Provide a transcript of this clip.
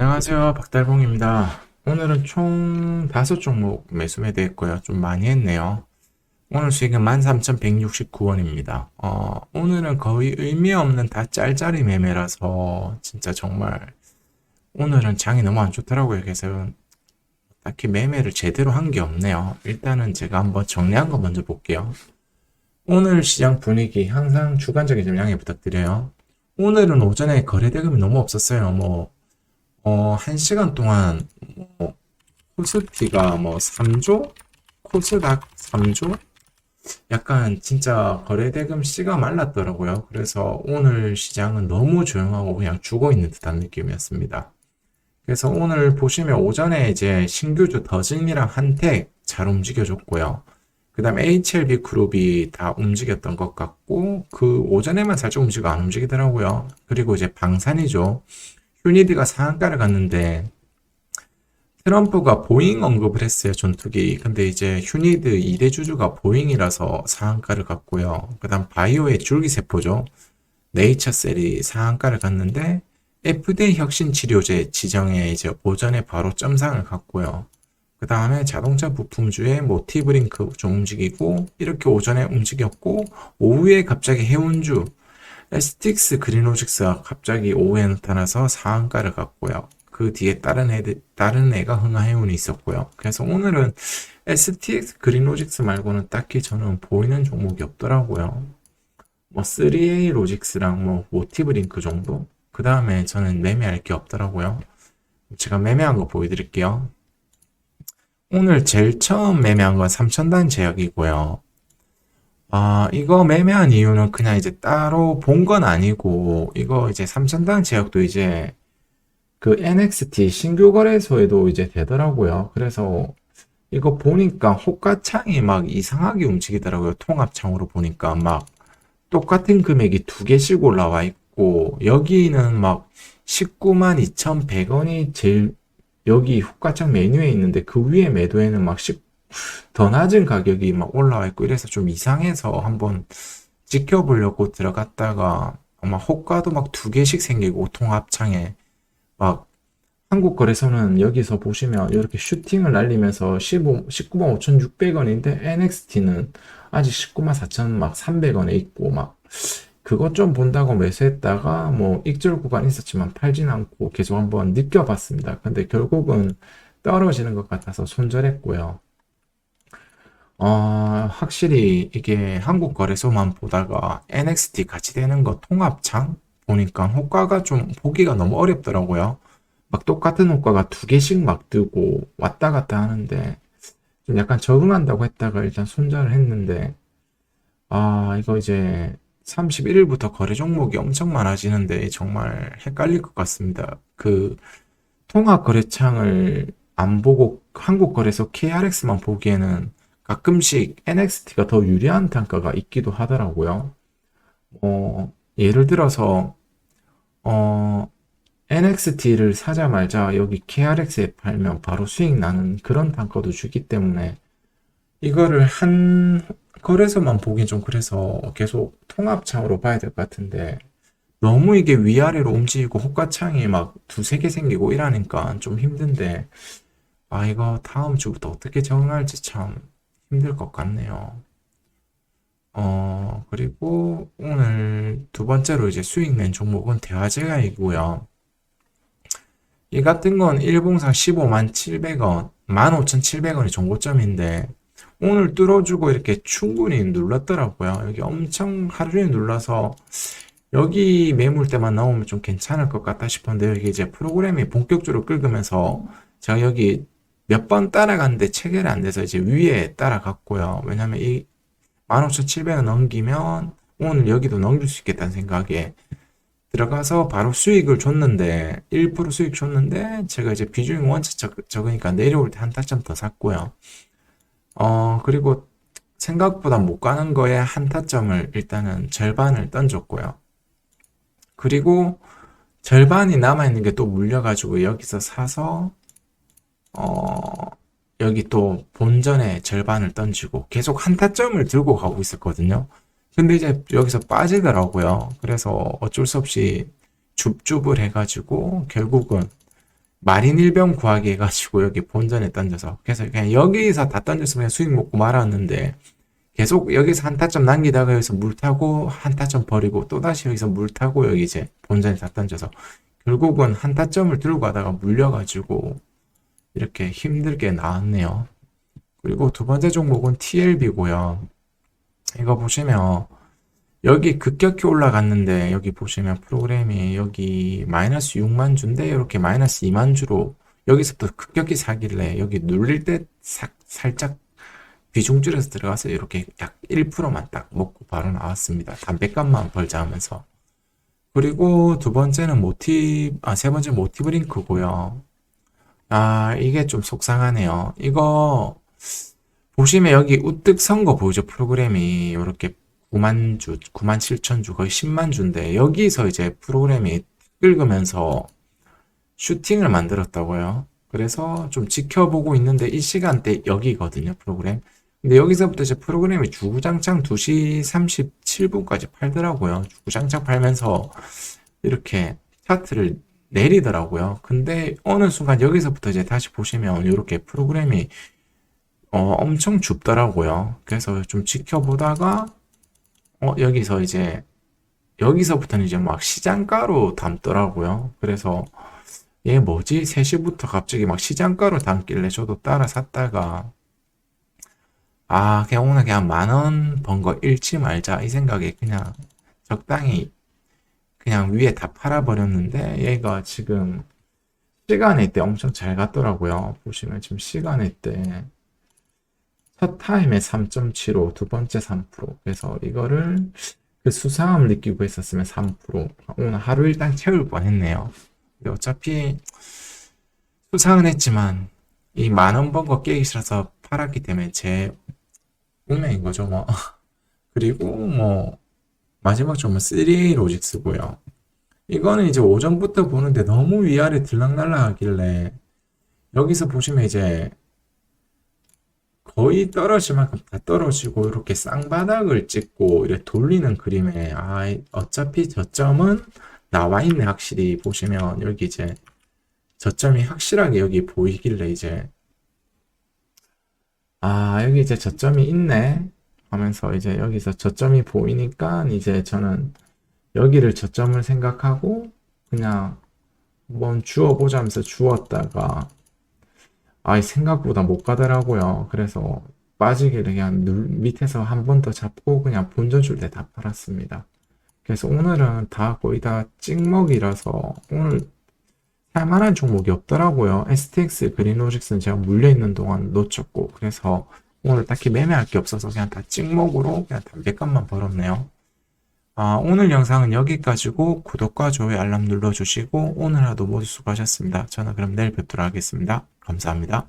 안녕하세요. 박달봉입니다. 오늘은 총 5종목 매수 매도했고요. 좀 많이 했네요. 오늘 수익은 13,169원입니다. 어, 오늘은 거의 의미 없는 다 짤짤이 매매라서 진짜 정말 오늘은 장이 너무 안 좋더라고요. 그래서 딱히 매매를 제대로 한 게 없네요. 일단은 제가 한번 정리한 거 먼저 볼게요. 오늘 시장 분위기 항상 주관적인 좀 양해 부탁드려요. 오늘은 오전에 거래 대금이 너무 없었어요. 뭐 어, 한 시간 동안 뭐 코스피가 뭐 3조, 코스닥 3조, 약간 진짜 거래대금 씨가 말랐더라고요. 그래서 오늘 시장은 너무 조용하고 그냥 죽어 있는 듯한 느낌이었습니다. 그래서 오늘 보시면 오전에 이제 신규주 더진이랑 한택 잘 움직여줬고요. 그 다음에 HLB 그룹이 다 움직였던 것 같고, 그 오전에만 살짝 움직이고 안 움직이더라고요. 그리고 이제 방산이죠. 휴니드가 상한가를 갔는데 트럼프가 보잉 언급을 했어요, 전투기. 근데 이제 휴니드 2대 주주가 보잉이라서 상한가를 갔고요. 그 다음 바이오의 줄기세포죠. 네이처셀이 상한가를 갔는데 FDA 혁신치료제 지정에 이제 오전에 바로 점상을 갔고요. 그 다음에 자동차 부품주의 모티브링크 좀 움직이고 이렇게 오전에 움직였고 오후에 갑자기 해운주 에 스틱스 그린로직스가 갑자기 오후에 나타나서 상한가를 갔고요. 그 뒤에 다른 애들, 다른 애가 흥하해운이 있었고요. 그래서 오늘은 STX 그린로직스 말고는 딱히 저는 보이는 종목이 없더라고요. 뭐 3A 로직스랑 뭐 모티브링크 정도? 그 다음에 저는 매매할 게 없더라고요. 제가 매매한 거 보여드릴게요. 오늘 제일 처음 매매한 건 3천단 제약이고요. 아, 이거 매매한 이유는 그냥 이제 따로 본 건 아니고, 이거 이제 삼천당 제약도 이제 그 NXT 신규 거래소에도 이제 되더라고요. 그래서 이거 보니까 호가창이 막 이상하게 움직이더라고요. 통합창으로 보니까 막 똑같은 금액이 두 개씩 올라와 있고, 여기는 막 19만 2,100원이 제일 여기 호가창 메뉴에 있는데 그 위에 매도에는 막 10, 더 낮은 가격이 막 올라와 있고 이래서 좀 이상해서 한번 지켜보려고 들어갔다가 아마 호가도 막 두 개씩 생기고 통합창에 막 한국 거래소는 여기서 보시면 이렇게 슈팅을 날리면서 15, 19만 5,600원인데 NXT는 아직 19만 4천 막 300원에 있고 막 그것 좀 본다고 매수했다가 뭐 익절 구간 있었지만 팔진 않고 계속 한번 느껴봤습니다. 근데 결국은 떨어지는 것 같아서 손절했고요. 어, 확실히 이게 한국 거래소만 보다가 NXT 같이 되는 거 통합창 보니까 호가가 좀 보기가 너무 어렵더라고요. 막 똑같은 호가가 두 개씩 막 뜨고 왔다 갔다 하는데 좀 약간 적응한다고 했다가 일단 손절을 했는데 아, 이거 이제 31일부터 거래 종목이 엄청 많아지는데 정말 헷갈릴 것 같습니다. 그 통합 거래창을 안 보고 한국 거래소 KRX만 보기에는 가끔씩 NXT가 더 유리한 단가가 있기도 하더라고요. 어, 예를 들어서 어, NXT를 사자마자 여기 KRX에 팔면 바로 수익 나는 그런 단가도 주기 때문에 이거를 한 거래소만 보긴 좀 그래서 계속 통합창으로 봐야 될 것 같은데 너무 이게 위아래로 움직이고 호가창이 막 두세 개 생기고 이러니까 좀 힘든데 아 이거 다음 주부터 어떻게 적응할지 참 힘들 것 같네요. 어, 그리고 오늘 두 번째로 이제 수익 낸 종목은 대화제약이고요. 이 같은 건 일봉상 15만 700원, 15,700원이 정고점인데 오늘 뚫어주고 이렇게 충분히 눌렀더라고요. 여기 엄청 하루 종일 눌러서 여기 매물대만 나오면 좀 괜찮을 것 같다 싶은데 여기 이제 프로그램이 본격적으로 긁으면서 제가 여기 몇 번 따라갔는데 체결이 안 돼서 이제 위에 따라갔고요. 왜냐면 이 15,700원 넘기면 오늘 여기도 넘길 수 있겠다는 생각에 들어가서 바로 수익을 줬는데 1% 수익 줬는데 제가 이제 비중이 원체 적, 적으니까 내려올 때 한 타점 더 샀고요. 어 그리고 생각보다 못 가는 거에 한 타점을 일단은 절반을 던졌고요. 그리고 절반이 남아 있는 게 또 물려가지고 여기서 사서 어, 여기 또 본전의 절반을 던지고 계속 한타점을 들고 가고 있었거든요. 근데 이제 여기서 빠지더라고요. 그래서 어쩔 수 없이 줍줍을 해가지고 결국은 마린 일병 구하기 해가지고 여기 본전에 던져서 그래서 그냥 여기서 다 던져서 그냥 수익 먹고 말았는데 계속 여기서 한 타점 남기다가 여기서 물 타고 한 타점 버리고 또다시 여기서 물 타고 여기 이제 본전에 다 던져서 결국은 한 타점을 들고 가다가 물려가지고 이렇게 힘들게 나왔네요. 그리고 두 번째 종목은 TLB고요. 이거 보시면 여기 급격히 올라갔는데 여기 보시면 프로그램이 여기 마이너스 6만 주인데 이렇게 마이너스 2만 주로 여기서부터 급격히 사길래 여기 눌릴 때 사- 살짝 비중 줄여서 들어가서 이렇게 약 1%만 딱 먹고 바로 나왔습니다. 담배값만 벌자 하면서. 그리고 두 번째는 모티, 아, 세 번째 모티브링크고요. 아, 이게 좀 속상하네요. 이거 보시면 여기 우뚝 선 거 보이죠? 프로그램이 이렇게 9만 주, 9만 7천 주, 거의 10만 주인데 여기서 이제 프로그램이 긁으면서 슈팅을 만들었다고요. 그래서 좀 지켜보고 있는데 이 시간대 여기거든요, 프로그램. 근데 여기서부터 이제 프로그램이 주구장창 2시 37분까지 팔더라고요. 주구장창 팔면서 이렇게 차트를 내리더라고요. 근데 어느 순간 여기서부터 이제 다시 보시면 이렇게 프로그램이 어, 엄청 춥더라고요. 그래서 좀 지켜보다가 어, 여기서 이제 여기서부터는 이제 막 시장가로 담더라고요. 그래서 얘 뭐지? 3시부터 갑자기 막 시장가로 담길래 저도 따라 샀다가 아, 그냥 오늘 그냥 만 원 번 거 잃지 말자 이 생각에 그냥 적당히 그냥 위에 다 팔아버렸는데 얘가 지금 시간에 때 엄청 잘 갔더라고요. 보시면 지금 시간에 때 첫 타임에 3.75, 두 번째 3%. 그래서 이거를 그 수상함 느끼고 있었으면 3%. 오늘 하루 일당 채울 뻔했네요. 어차피 수상은 했지만 이 만원 번거 깨기 싫어서 팔았기 때문에 제 운명인 거죠, 뭐. 그리고 뭐 마지막 종목 3A 로직스고요. 이거는 이제 오전부터 보는데 너무 위아래 들락날락 하길래 여기서 보시면 이제 거의 떨어질 만큼 다 떨어지고 이렇게 쌍바닥을 찍고 이렇게 돌리는 그림에 아 어차피 저점은 나와 있네 확실히 보시면 여기 이제 저점이 확실하게 여기 보이길래 이제 아 여기 이제 저점이 있네 하면서 이제 여기서 저점이 보이니까 이제 저는 여기를 저점을 생각하고 그냥 한번 주워보자 하면서 주웠다가 아 생각보다 못 가더라고요. 그래서 빠지기를 그냥 눌, 밑에서 한 번 더 잡고 그냥 본전 줄 때 다 팔았습니다. 그래서 오늘은 다 거의 다 찍먹이라서 오늘 살만한 종목이 없더라고요. STX 그린오직스는 제가 물려있는 동안 놓쳤고 그래서 오늘 딱히 매매할 게 없어서 그냥 다 찍먹으로 그냥 담배값만 벌었네요. 아, 오늘 영상은 여기까지고 구독과 좋아요 알람 눌러주시고 오늘 하루 모두 수고하셨습니다. 저는 그럼 내일 뵙도록 하겠습니다. 감사합니다.